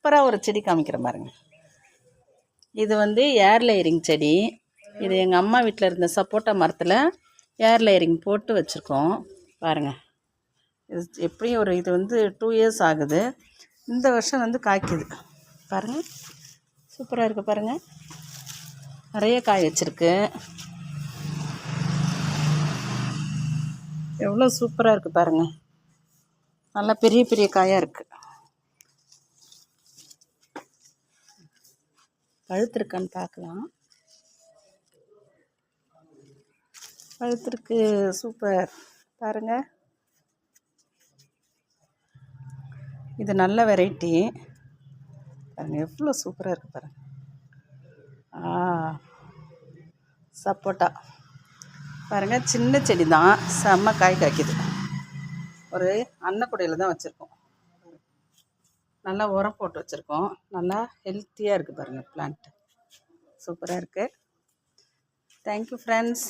சூப்பராக ஒரு செடி காமிக்கிறேன் பாருங்க. இது வந்து ஏர் லேயரிங் செடி. இது எங்கள் அம்மா வீட்டில் இருந்த சப்போட்டா மரத்தில் ஏர் லேயரிங் போட்டு வச்சுருக்கோம். பாருங்கள் இது எப்படியும் ஒரு இது வந்து டூ இயர்ஸ் ஆகுது. இந்த வருஷம் வந்து காய்க்குது. பாருங்கள் சூப்பராக இருக்குது பாருங்கள் நிறைய காய் வச்சுருக்கு. எவ்வளோ சூப்பராக இருக்குது பாருங்கள் நல்லா பெரிய பெரிய காயாக இருக்குது பழுத்திருக்கான்னு பார்க்கலாம். பழுத்திருக்கு சூப்பர். பாருங்க. இது நல்ல வெரைட்டி பாருங்க எவ்வளோ சூப்பராக இருக்குது பாருங்க. ஆ சப்போட்டா. பாருங்க சின்ன செடி தான். செம்ம காய் காய்க்குது. ஒரு அன்னக்குடையில் தான் வச்சுருக்கோம். நல்லா உரம் போட்டு வச்சுருக்கோம். நல்லா ஹெல்த்தியாக இருக்குது பாருங்கள் பிளான்ட் சூப்பராக இருக்குது தேங்க்யூ ஃப்ரெண்ட்ஸ்